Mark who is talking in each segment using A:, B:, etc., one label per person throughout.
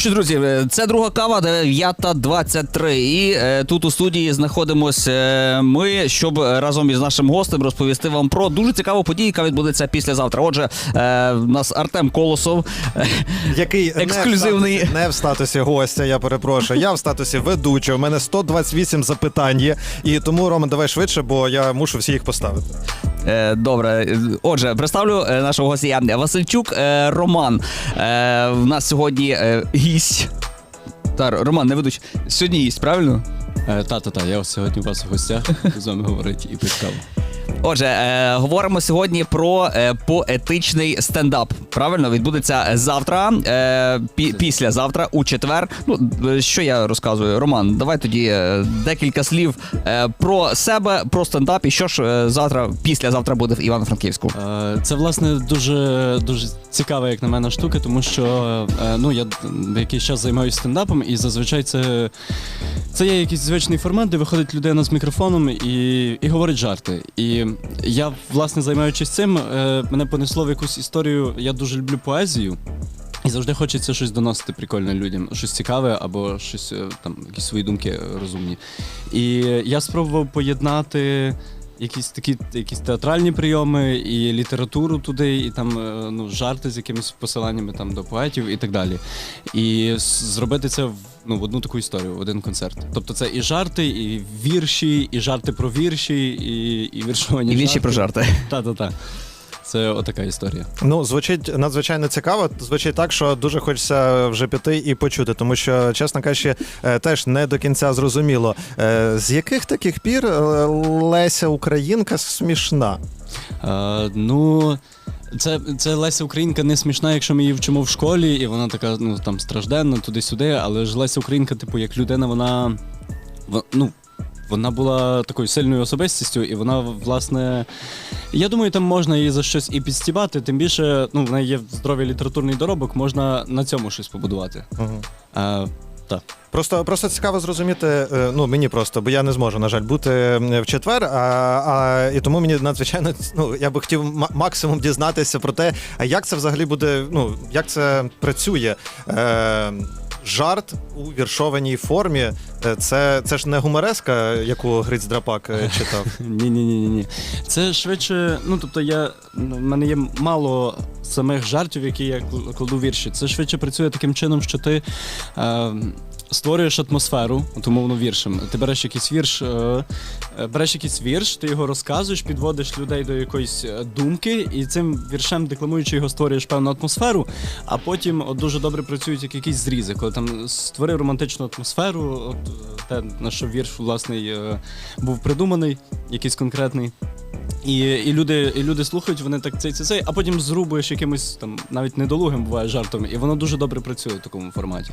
A: Що, друзі, е, це друга кава 9.23. І е, тут у студії знаходимося е, ми, щоб разом із нашим гостем розповісти вам про дуже цікаву подію, яка відбудеться післязавтра. Отже, е, у нас Артем Колосов. е,
B: Який не в
A: Ексклюзивний.
B: статусі- не в статусі гостя, я перепрошую. Я в статусі ведучого. У мене 128 запитань є. І тому, Роман, давай швидше, бо я мушу всі їх поставити.
A: Е, Добре, отже, представлю е, нашого гостя Васильчук е, Роман. У нас сьогодні гість. Та, Роман, не ведучий. Сьогодні гість, правильно?
C: Та-та-та, я сьогодні у вас в гостях з вами говорити і пить каву.
A: Отже, е, говоримо сьогодні про е, поетичний стендап. Правильно відбудеться завтра, е, пі- післязавтра, у четвер. Ну е, що я розказую? Роман, давай тоді е, декілька слів е, про себе, про стендап і що ж е, завтра, післязавтра буде в Івано-Франківську.
C: Е, Це власне дуже дуже цікава, як на мене, штука, тому що ну я якийсь час займаюся стендапом, і зазвичай це, це є якийсь звичний формат, де виходить людина з мікрофоном і, і говорить жарти. І я, власне, займаючись цим, е, мене понесло в якусь історію. Я дуже люблю поезію. І завжди хочеться щось доносити прикольне людям, щось цікаве або щось е, там, якісь свої думки е, розумні. І я спробував поєднати якісь такі якісь театральні прийоми, і літературу туди, і там е, ну, жарти з якимись посиланнями там до поетів і так далі. І зробити це в, ну, в одну таку історію, в один концерт. Тобто це і жарти, і вірші, і жарти про вірші, і, і віршовані
A: І вірші про жарти.
C: Та-та-та. Це отака історія.
B: Ну, звучить надзвичайно цікаво. Звучить так, що дуже хочеться вже піти і почути, тому що, чесно кажучи, е, теж не до кінця зрозуміло. Е, З яких таких пір е, Леся Українка смішна?
C: Е, ну, це, це Леся Українка не смішна, якщо ми її вчимо в школі, і вона така, ну там стражденна туди-сюди, але ж Леся Українка, типу, як людина, вона. ну, вона була такою сильною особистістю, і вона, власне, я думаю, там можна її за щось і підстібати, тим більше, ну, в неї є здоровий літературний доробок, можна на цьому щось побудувати.
B: Мгм.
C: Е, так.
B: Просто, просто цікаво зрозуміти, е, ну мені просто, бо я не зможу, на жаль, бути в четвер. А, а, і тому мені надзвичайно ну, я би хотів ма- максимум дізнатися про те, а як це взагалі буде, ну як це працює. Е, Жарт у віршованій формі. Е, Це, це ж не гумореска, яку Гриць Драпак е, читав.
C: Ні, ні, ні, ні. Це швидше. Ну тобто, я в мене є мало самих жартів, які я кладу в вірші. Це швидше працює таким чином, що ти. Е, Створюєш атмосферу, от умовно віршем. Ти береш якийсь вірш, е, е, береш якийсь вірш, ти його розказуєш, підводиш людей до якоїсь е, думки, і цим віршем, декламуючи його, створюєш певну атмосферу, а потім от дуже добре працюють як якісь зрізи, коли там створив романтичну атмосферу, от е, те, на що вірш власне е, був придуманий, якийсь конкретний. І, і, люди, і люди слухають, вони так цей цей цей, а потім зрубуєш якимось там навіть недолугим буває жартом, і воно дуже добре працює в такому форматі.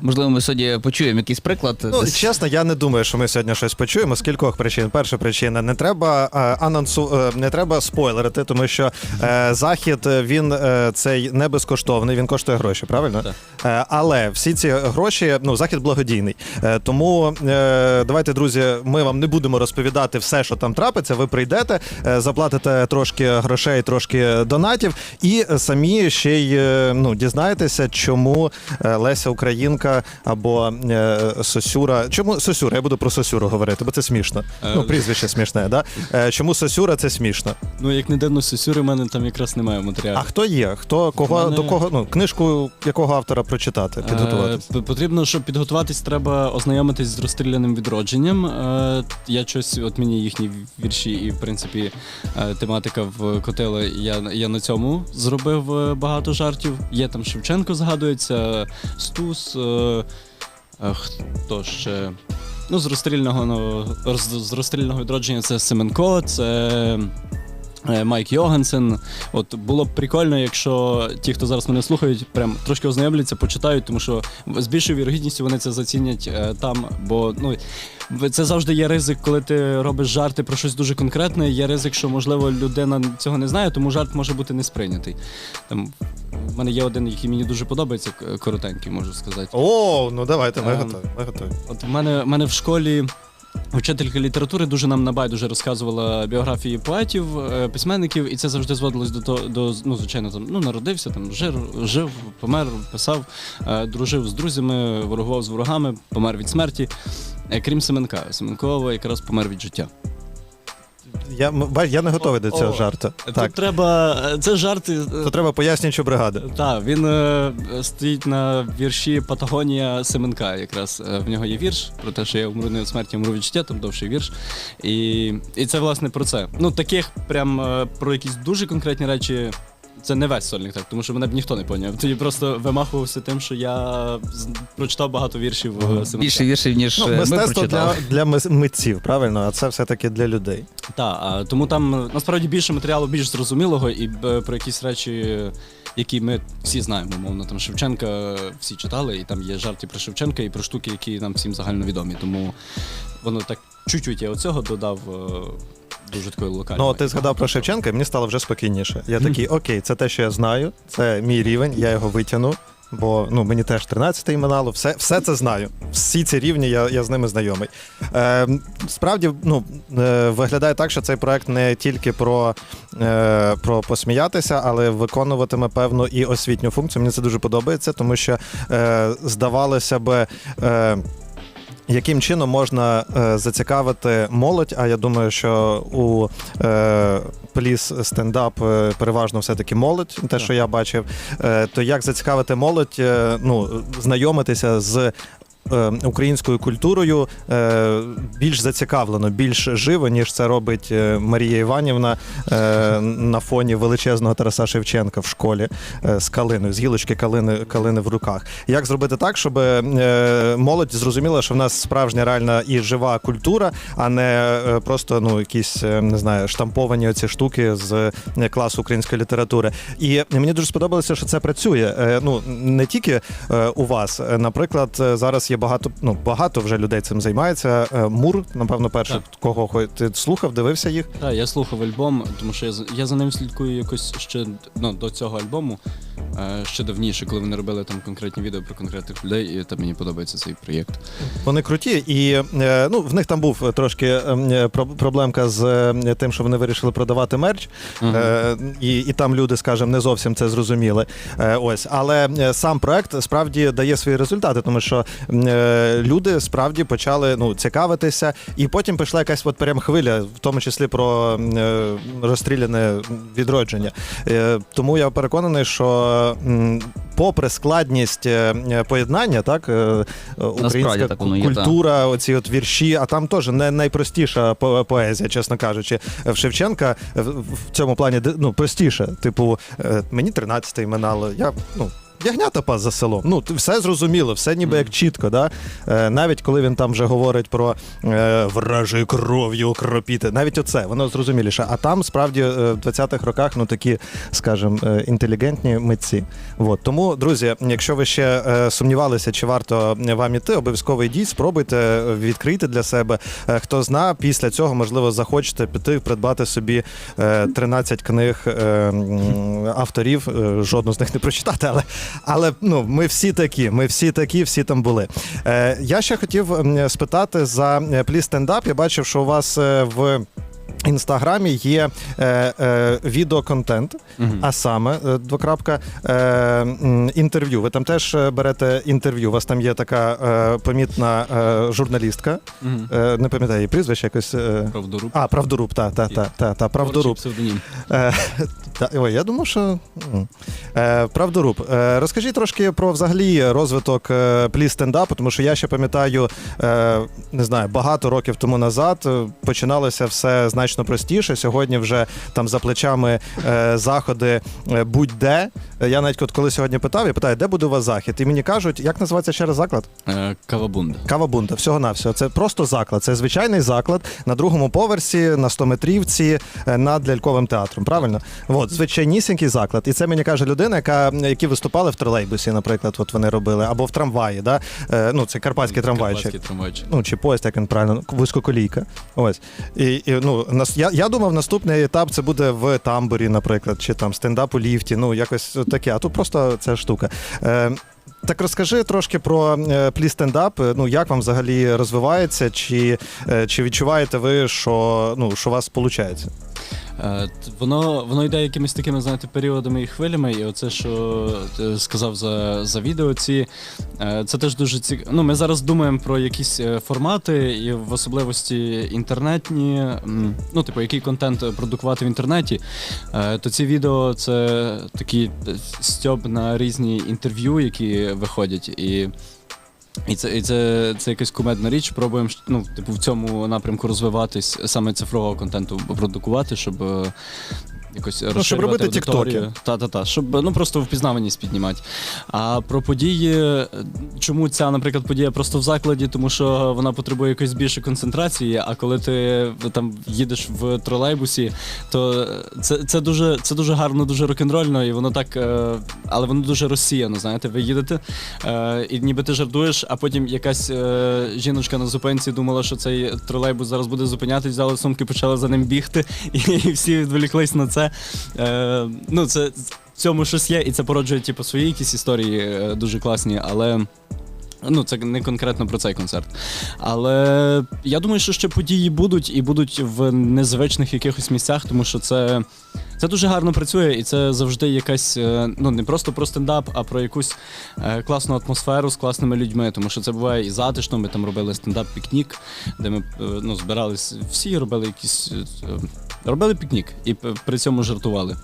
A: Можливо, ми сьогодні почуємо якийсь приклад.
B: Ну, чесно, я не думаю, що ми сьогодні щось почуємо. З кількох причин. Перша причина не треба е, анонсу, е, не треба спойлерити, тому що е, захід е, він е, цей не безкоштовний, він коштує гроші, правильно?
C: Так.
B: Е, але всі ці гроші, ну захід благодійний. Е, тому е, давайте, друзі, ми вам не будемо розповідати все, що там трапиться. Ви прийдете, заплатите трошки грошей, трошки донатів, і самі ще й е, ну дізнаєтеся, чому е, Леся Українка або е, Сосюра. Чому Сосюра? Я буду про Сосюру говорити, бо це смішно.
C: Е,
B: Ну, прізвище смішне, да? Е, Чому Сосюра це смішно?
C: Ну, як не дивно, сюсюри в мене там якраз немає матеріалу.
B: А хто є? Хто кого
C: мене-
B: до кого ну книжку якого автора прочитати, підготуватися?
C: Е, потрібно, щоб підготуватись, треба ознайомитись з розстріляним відродженням. Е, я щось, от мені їхні вірші, і в принципі е, тематика в котеле. Я, я на цьому зробив е, багато жартів. Є там Шевченко згадується, Стус. Е, хто ще? Ну, з розстрільного, ну, роз- з розстрільного відродження це Семенко, це Майк Йогансен. От було б прикольно, якщо ті, хто зараз мене слухають, прям трошки ознайомляться, почитають, тому що з більшою вірогідністю вони це зацінять е, там. Бо ну це завжди є ризик, коли ти робиш жарти про щось дуже конкретне. Є ризик, що можливо людина цього не знає, тому жарт може бути не сприйнятий. Там в мене є один, який мені дуже подобається, коротенький, можу сказати.
B: О, ну давайте, ми
C: Ем,
B: готові. Ми готові.
C: От в мене, в мене в школі вчителька літератури дуже нам набайдуже розказувала біографії поетів, е, письменників, і це завжди зводилось до того, до ну, звичайно, там ну народився, там жив, жив, помер, писав, е, дружив з друзями, ворогував з ворогами, помер від смерті. Е, Крім Семенка. Семенкова якраз помер від життя.
B: Я, бач, я не готовий до цього
C: О,
B: жарту.
C: Тут
B: Так,
C: треба. е, Це жарт. е,
B: то треба пояснюючу бригаду.
C: Так, він е, стоїть на вірші Патагонія Семенка. Якраз е, в нього є вірш про те, що я умру не від смерті, умру від життя, там довший вірш. І, і це власне про це. Ну, таких прям е, про якісь дуже конкретні речі. Це не весь сольник, так, тому що мене б ніхто не поняв. Тоді просто вимахувався тим, що я з- прочитав багато віршів е,
A: Більше віршів, ніж
B: Ну,
A: е, ми
B: мистецтво для,
A: прочитали.
B: для мис- митців, правильно, а це все-таки для людей.
C: Так, а, тому там е, насправді більше матеріалу, більш зрозумілого, і е, про якісь речі, е, які ми всі знаємо, мовно. Там Шевченка е, всі читали, і там є жарти про Шевченка і про штуки, які нам всім загальновідомі. Тому воно так чуть-чуть я оцього додав е, дуже такої локальної.
B: Ну, ти згадав про Шевченка, і мені стало вже спокійніше. Я такий, окей, це те, що я знаю, це мій рівень, я його витягну. Бо ну мені теж 13-й минало, все, все це знаю. Всі ці рівні, я, я з ними знайомий. Е, справді, ну е, виглядає так, що цей проект не тільки про, е, про посміятися, але виконуватиме певну і освітню функцію. Мені це дуже подобається, тому що е, здавалося би. Е, яким чином можна е, зацікавити молодь? А я думаю, що у е, пліс стендап е, переважно все-таки молодь, те, що я бачив. Е, то як зацікавити молодь, е, ну, знайомитися з. Е, Українською культурою е, більш зацікавлено, більш живо, ніж це робить е, Марія Іванівна на фоні величезного Тараса Шевченка в школі з калиною, з гілочки калини, калини в руках. Як зробити так, щоб молодь зрозуміла, що в нас справжня реальна і жива культура, а не просто ну якісь не знаю штамповані оці штуки з класу української літератури. І мені дуже сподобалося, що це працює. Ну не тільки у вас. Наприклад, зараз є багато, ну багато вже людей цим займається. Е, Мур, напевно, перший,
C: Так.
B: кого ти слухав, дивився їх.
C: Так, я слухав альбом, тому що я, я за ним слідкую якось ще ну, до цього альбому, е, ще давніше, коли вони робили там конкретні відео про конкретних людей, і там мені подобається цей проєкт.
B: Вони круті, і е, ну в них там був трошки про- проблемка з тим, що вони вирішили продавати мерч. Е, і, і там люди, скажімо, не зовсім це зрозуміли. Ось, але сам проект справді дає свої результати, тому що люди справді почали ну цікавитися, і потім пішла якась от прям хвиля, в тому числі про е, розстріляне відродження. Е, тому я переконаний, що попри складність е, е, поєднання, так е, е, українська
A: так є,
B: культура, оці от вірші, а там теж не найпростіша по- поезія, чесно кажучи. В Шевченка в, цьому плані ну, простіше. Типу, е, мені 13-й минало. Я ну. Ягнята пас за селом. Ну, все зрозуміло, все ніби як чітко. Да? Е, навіть коли він там вже говорить про е, вражою кров'ю окропіти, навіть оце, воно зрозуміліше. А там справді е, в 20-х роках ну такі, скажімо, е, інтелігентні митці. От. Тому, друзі, якщо ви ще е, сумнівалися, чи варто вам іти, обов'язково йдіть, спробуйте, е, відкрийте для себе. Е, хто зна, після цього, можливо, захочете піти, придбати собі е, 13 книг е, авторів. Жодну з них не прочитати, але, але ну, ми всі такі, ми всі такі, всі там були. Е, я ще хотів спитати за плі стендап. Я бачив, що у вас е, в. Інстаграмі є е, е, відеоконтент,
C: Мгм.
B: а саме е, двокрапка е, інтерв'ю. Ви там теж е, берете інтерв'ю. У вас там є така е, помітна е, журналістка.
C: Мгм.
B: Е, не пам'ятаю її прізвище якось. Е,
C: Правдоруб.
B: а, правдоруб, та, та, та, та, та, правдоруб. Е, та, ой, я думав, що е, правдоруб. Е, розкажіть трошки про взагалі розвиток е, пліс стендапу, тому що я ще пам'ятаю, е, не знаю, багато років тому назад починалося все значно значно простіше. Сьогодні вже там за плечами е, заходи е, будь-де. Я навіть от коли сьогодні питав, я питаю, де буде у вас захід? І мені кажуть, як називається ще раз заклад?
C: Е, Кавабунда.
B: Кава Бунта, всього навсього. Це просто заклад. Це звичайний заклад на другому поверсі, на 100-метрівці, е, над ляльковим театром. Правильно? От, звичайнісінький заклад. І це мені каже людина, яка які виступали в тролейбусі, наприклад, от вони робили, або в трамваї. Да? Е, ну, це карпатський трамвайчик.
C: Карпатський трамвайчик.
B: Ну, чи поїзд, як він правильно, вузькоколійка. Ось. І, і, ну, нас, я, я думав, наступний етап це буде в тамбурі, наприклад, чи там стендап у ліфті, ну, якось таке. А тут просто ця штука. Е, так розкажи трошки про е, плі стендап. Е, Ну, як вам взагалі розвивається, чи, е, чи відчуваєте ви, що, ну, що у вас виходить?
C: Е, Воно, воно йде якимись такими, знаєте, періодами і хвилями, і оце, що ти сказав за, за відео ці, е, це теж дуже цікаво. Ну, ми зараз думаємо про якісь е, формати, і в особливості інтернетні, ну, типу, який контент продукувати в інтернеті. Е, То ці відео це такі е, стьоб на різні інтерв'ю, які виходять. І і це, і це, це якась кумедна річ. Пробуємо ну, типу, в цьому напрямку розвиватись, саме цифрового контенту продукувати, щоб якось
B: щоб робити тіктоки.
C: Та-та-та, щоб ну просто впізнаваність піднімати. А про події, чому ця, наприклад, подія просто в закладі, тому що вона потребує якоїсь більшої концентрації, а коли ти там їдеш в тролейбусі, то це, це, дуже, це дуже гарно, дуже рок-н-рольно, і воно так, е, але воно дуже розсіяно. Знаєте, ви їдете, е, і ніби ти жартуєш, а потім якась е, жіночка на зупинці думала, що цей тролейбус зараз буде зупинятись, взяли сумки, почали за ним бігти, і всі відволіклись на це. Е, ну, це в цьому щось є, і це породжує типу, свої якісь історії е, дуже класні, але. Ну, це не конкретно про цей концерт. Але я думаю, що ще події будуть і будуть в незвичних якихось місцях, тому що це, це дуже гарно працює, і це завжди якась, е, ну не просто про стендап, а про якусь е, класну атмосферу з класними людьми. Тому що це буває і затишно. Ми там робили стендап-пікнік, де ми е, ну, збирались всі, робили якісь. Е, Робили пікнік і при цьому жартували.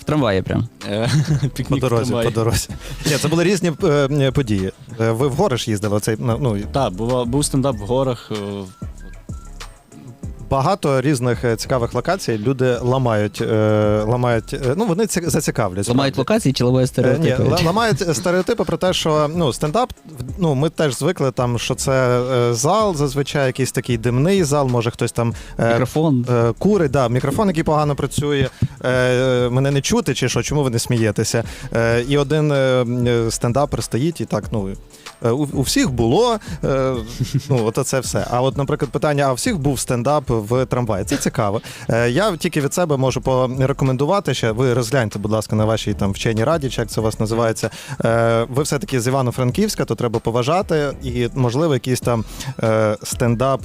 A: В трамваї прям.
C: Пікнік
B: По
C: Пікнік в
B: дорозі,
C: трамваї.
B: по дорозі. Ні, це були різні е, події. Е, Ви в гори ж їздили, оцей, ну, ну,
C: Так, був, був стендап в горах. е,
B: багато різних е, цікавих локацій. Люди ламають, е, ламають, е, ну вони ці- зацікавлять.
A: Ламають локації чи ламають
B: Е, Ні,
A: стереотипи?
B: ла- ламають стереотипи про те, що ну стендап, ну ми теж звикли там, що це е, зал, зазвичай якийсь такий димний зал, може хтось там е,
A: Мікрофон.
B: е, курить, да, мікрофон, який погано працює. Е, е, мене не чути, чи що, чому ви не смієтеся? Е, і один е, е, стендапер стоїть і так, ну. Е, У, у всіх було, е, ну от це все. А от, наприклад, питання: а у всіх був стендап в трамваї. Це цікаво. Е, я тільки від себе можу порекомендувати ще. Ви розгляньте, будь ласка, на вашій там вченій раді, чи як це у вас називається. Ви все-таки з Івано-Франківська, то треба поважати, і можливо, якийсь там стендап.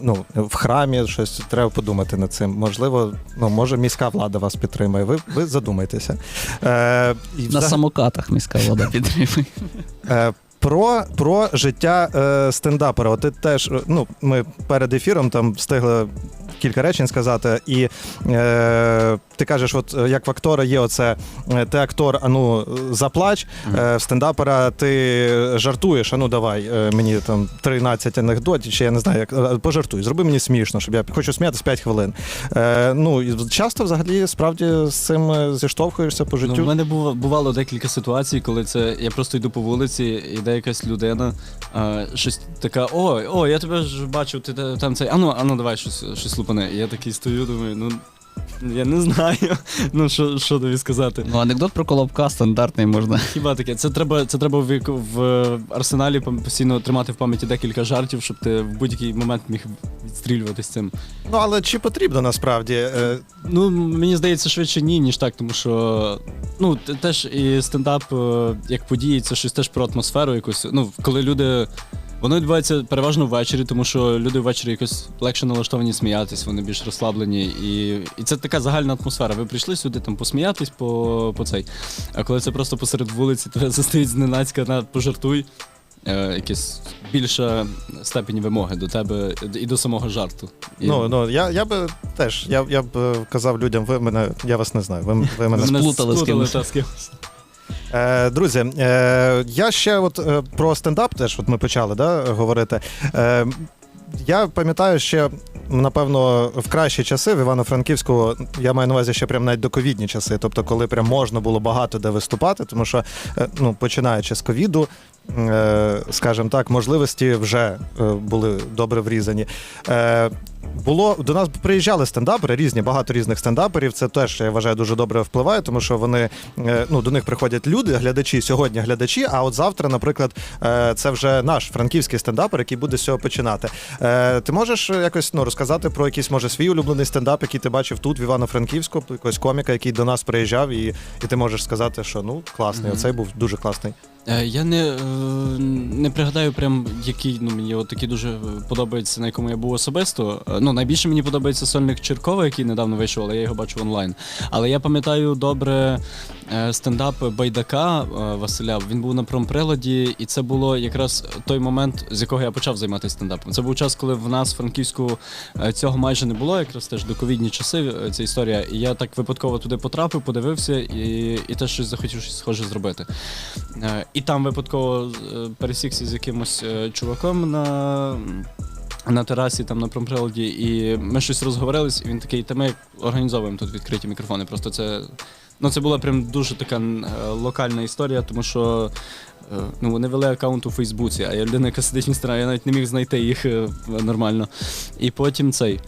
B: Ну, в храмі щось треба подумати над цим. Можливо, ну, може, міська влада вас підтримає. Ви, ви задумайтеся. Е, і
A: На
B: взагалі-
A: самокатах міська влада підтримує.
B: Е, Про, про життя е, стендапера. От ти теж, е, ну, ми перед ефіром там встигли кілька речень сказати, і е, ти кажеш, от е, як в актора є оце, е, ти актор, а ну заплач, е, в стендапера ти жартуєш, а ну давай е, мені там 13 анекдотів, чи я не знаю, як пожартуй, зроби мені смішно, щоб я хочу сміятися 5 хвилин. Е, ну, і часто взагалі справді з цим зіштовхуєшся по життю.
C: Ну, в мене бува- бувало декілька ситуацій, коли це я просто йду по вулиці, іде якась людина, а, щось така: о, о, я тебе ж бачив, ти та- там цей. Ану, ану, давай щось, щось лупане. Я такий стою, думаю, ну. Я не знаю, ну що, що тобі сказати.
A: Ну, анекдот про колобка стандартний можна.
C: Хіба таке? Це треба, це треба в, в арсеналі постійно тримати в пам'яті декілька жартів, щоб ти в будь-який момент міг відстрілюватись цим.
B: Ну, але чи потрібно насправді? Е,
C: Ну, мені здається, швидше ні, ніж так, тому що ну, теж і стендап е, як події, це щось теж про атмосферу якусь. Ну, коли люди. Воно відбувається переважно ввечері, тому що люди ввечері якось легше налаштовані сміятись, вони більш розслаблені. І, і це така загальна атмосфера. Ви прийшли сюди там посміятись по, по цей. А коли це просто посеред вулиці, то застоїть зненацька на пожартуй. Е, якась більша степень вимоги до тебе і до самого жарту. І,
B: Ну, ну я, я би теж, я, я б е, казав людям, ви мене, я вас не знаю. Ви, ви мене
A: сплутали з кимось.
B: Е, друзі, е, я ще от е, про стендап теж от ми почали да, говорити. Я пам'ятаю ще напевно, в кращі часи в Івано-Франківську я маю на увазі ще прям навіть доковідні часи, тобто, коли прям можна було багато де виступати, тому що ну, починаючи з ковіду, скажімо так, можливості вже е, були добре врізані. Е, було до нас приїжджали стендапери, різні, багато різних стендаперів. Це теж я вважаю дуже добре впливає, тому що вони е, ну до них приходять люди, глядачі сьогодні глядачі. А от завтра, наприклад, е, це вже наш франківський стендапер, який буде з цього починати. Е, Ти можеш якось ну розказати про якийсь може свій улюблений стендап, який ти бачив тут, в Івано-Франківську, якогось коміка, який до нас приїжджав, і, і ти можеш сказати, що ну класний,
C: Мгм.
B: оцей був дуже класний.
C: Е, Я не, е, не пригадаю, прям який ну, мені от такий дуже подобається, на якому я був особисто. Е, Ну, найбільше мені подобається сольник Черкова, який недавно вийшов, але я його бачу онлайн. Але я пам'ятаю добре стендап Байдака е, Василя. Він був на промприладі, і це було якраз той момент, з якого я почав займатися стендапом. Це був час, коли в нас в Франківську е, цього майже не було, якраз теж до ковідні часи е, ця історія. І я так випадково туди потрапив, подивився і, і теж щось захотів щось схоже зробити. Е, І там випадково е, пересікся з якимось е, чуваком на. На терасі там на промприладі, і ми щось розговорились, і він такий, та ми організовуємо тут відкриті мікрофони. Просто це ну це була прям дуже така е, локальна історія, тому що е, ну, вони вели аккаунт у Фейсбуці, а я людина, яка сидить в Інстаграмі, я навіть не міг знайти їх е, нормально. І потім цей.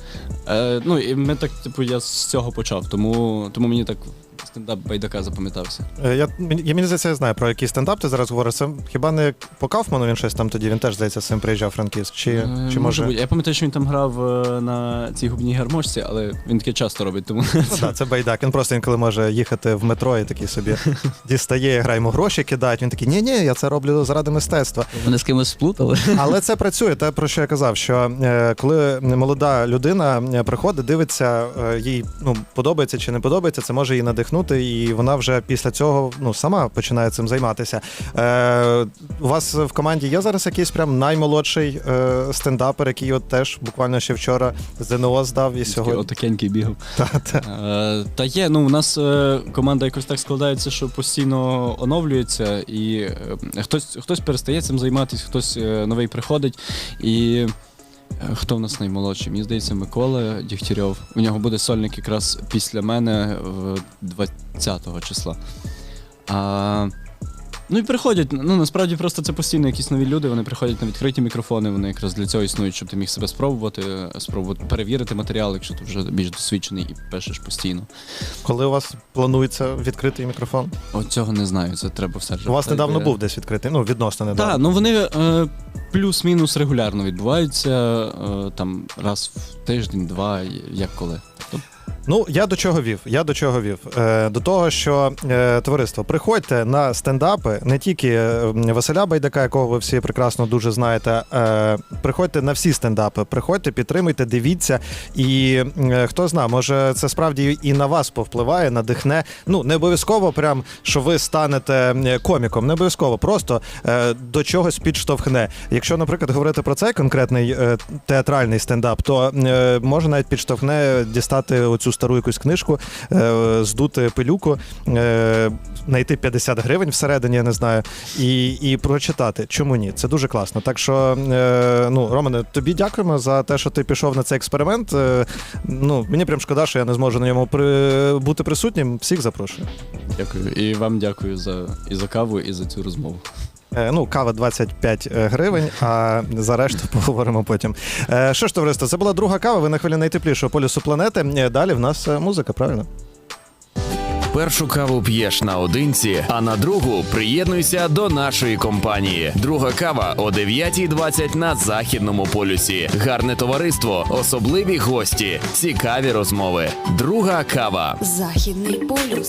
C: Ну і ми так, типу, я з цього почав, тому, тому мені так стендап байдака запам'ятався.
B: Е, Я, мені- я мені здається, я знаю про який стендап ти зараз говориш. Це хіба не по Кауфману він щось там тоді, він теж здається, з цим приїжджав Франківськ. Чи,
C: Е,
B: чи може.
C: бути. Я пам'ятаю, що він там грав е, на цій губній гармошці, але він таке часто робить, тому
B: Ну, так, це байдак. Він просто інколи може їхати в метро і такий собі дістає, грає йому гроші кидають. Він такий, ні, ні, я це роблю заради мистецтва.
A: Вони з кимось сплутали.
B: Але це працює. Те про що я казав, що е, коли молода людина е, приходить, дивиться, е, їй ну подобається чи не подобається, це може її надихнути, і вона вже після цього ну сама починає цим займатися. Е, у вас в команді є зараз якийсь прям наймолодший е, стендапер, який от теж буквально ще вчора ЗНО здав і сьогодні.
C: отакенький бігав.
B: Та, та.
C: Е, Та є, ну у нас е, команда якось так складається, що постійно оновлюється, і е, хтось, хтось перестає цим займатися, хтось е, новий приходить. І хто в нас наймолодший? Мені здається, Микола Дігтярьов. У нього буде сольник якраз після мене в 20-го числа. А, ну і приходять. Ну насправді просто це постійно якісь нові люди. Вони приходять на відкриті мікрофони. Вони якраз для цього існують, щоб ти міг себе спробувати, спробувати перевірити матеріал, якщо ти вже більш досвідчений і пишеш постійно.
B: Коли у вас планується відкритий мікрофон?
C: От цього не знаю. Це треба все
B: У вас недавно був десь відкритий, ну відносно недавно.
C: Так, ну вони е, плюс-мінус регулярно відбуваються, е, там раз в тиждень, два, як коли. Тобто,
B: Ну, я до чого вів? Я до чого вів? Е, до того, що е, товариство, приходьте на стендапи, не тільки е, Василя Байдака, якого ви всі прекрасно дуже знаєте. Приходьте на всі стендапи, приходьте, підтримуйте, дивіться. І хто знає, може це справді і на вас повпливає, надихне. Ну, не обов'язково, прям що ви станете коміком, не обов'язково, просто до чогось підштовхне. Якщо, наприклад, говорити про цей конкретний театральний стендап, то е, може навіть підштовхне дістати оцю стару якусь книжку, е, здути пилюку, е, знайти 50 гривень всередині, я не знаю, і, і прочитати. Чому ні? Це дуже класно. Так що, е, ну, Романе, тобі дякуємо за те, що ти пішов на цей експеримент. Ну, мені прям шкода, що я не зможу на ньому при, бути присутнім. Всіх запрошую.
C: дякую. І вам дякую за і за каву, і за цю розмову.
B: Е, Ну, кава 25 гривень, а за решту поговоримо потім. Е, Що ж, товариство, це була друга кава. Ви на хвилі найтеплішого полюсу планети. Е, Далі в нас е, музика, правильно?
D: Першу каву п'єш наодинці, а на другу приєднуйся до нашої компанії. Друга кава о 9.20 на західному полюсі. Гарне товариство, особливі гості, цікаві розмови. Друга кава.
E: Західний полюс.